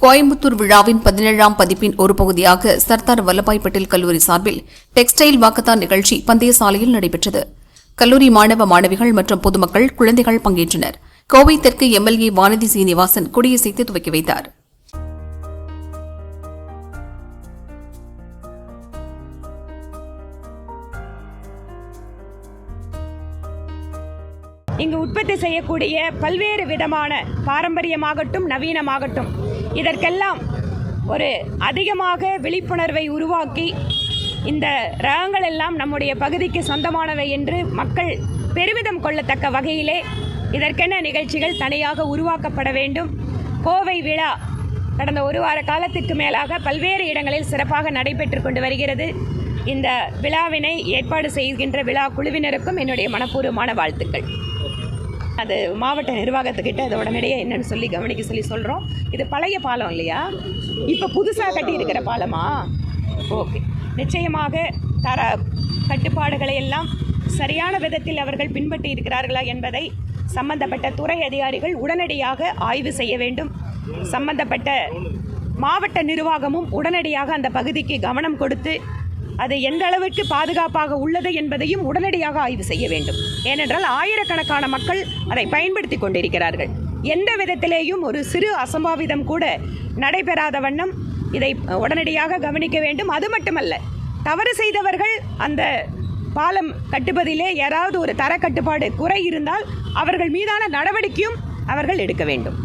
கோயம்புத்தூர் விழாவின் பதினேழாம் பதிப்பின் ஒரு பகுதியாக சர்தார் வல்லபாய் பட்டேல் கல்லூரி சார்பில் டெக்ஸ்டைல் வாக்கத்தான் நிகழ்ச்சி பந்தய சாலையில் நடைபெற்றது. கல்லூரி மாணவ மாணவிகள் மற்றும் பொதுமக்கள் குழந்தைகள் பங்கேற்றனர். கோவை தெற்கு எம்எல்ஏ வானதி சீனிவாசன் கொடியசைத்து துவக்கி வைத்தார். இங்கு உற்பத்தி செய்யக்கூடிய பல்வேறு விதமான பாரம்பரியமாகட்டும் நவீனமாகட்டும் இதற்கெல்லாம் ஒரு அதிகமாக விழிப்புணர்வை உருவாக்கி இந்த ரகங்கள் எல்லாம் நம்முடைய பகுதிக்கு சொந்தமானவை என்று மக்கள் பெருமிதம் கொள்ளத்தக்க வகையிலே இதற்கென நிகழ்ச்சிகள் தனியாக உருவாக்கப்பட வேண்டும். கோவை விழா கடந்த ஒரு வார காலத்திற்கு மேலாக பல்வேறு இடங்களில் சிறப்பாக நடைபெற்று கொண்டு வருகிறது. இந்த விழாவினை ஏற்பாடு செய்கின்ற விழா குழுவினருக்கும் என்னுடைய மனப்பூர்வமான வாழ்த்துக்கள். அது மாவட்ட நிர்வாகத்துக்கிட்ட அதை உடனடியாக என்னன்னு சொல்லி கவனிக்க சொல்லி சொல்கிறோம் இது பழைய பாலம் இல்லையா? இப்போ புதுசாக கட்டி இருக்கிற பாலமா? ஓகே. நிச்சயமாக தர கட்டுப்பாடுகளை எல்லாம் சரியான விதத்தில் அவர்கள் பின்பற்றி இருக்கிறார்களா என்பதை சம்பந்தப்பட்ட துறை அதிகாரிகள் உடனடியாக ஆய்வு செய்ய வேண்டும். சம்பந்தப்பட்ட மாவட்ட நிர்வாகமும் உடனடியாக அந்த பகுதிக்கு கவனம் கொடுத்து அது எந்த அளவிற்கு பாதுகாப்பாக உள்ளது என்பதையும் உடனடியாக ஆய்வு செய்ய வேண்டும். ஏனென்றால் ஆயிரக்கணக்கான மக்கள் அதை பயன்படுத்தி கொண்டிருக்கிறார்கள். எந்த விதத்திலேயும் ஒரு சிறு அசம்பாவிதம் கூட நடைபெறாத வண்ணம் இதை உடனடியாக கவனிக்க வேண்டும். அது மட்டுமல்ல தவறு செய்தவர்கள் அந்த பாலம் கட்டுவதிலே யாராவது ஒரு தரக்கட்டுப்பாடு குறை இருந்தால் அவர்கள் மீதான நடவடிக்கையும் அவர்கள் எடுக்க வேண்டும்.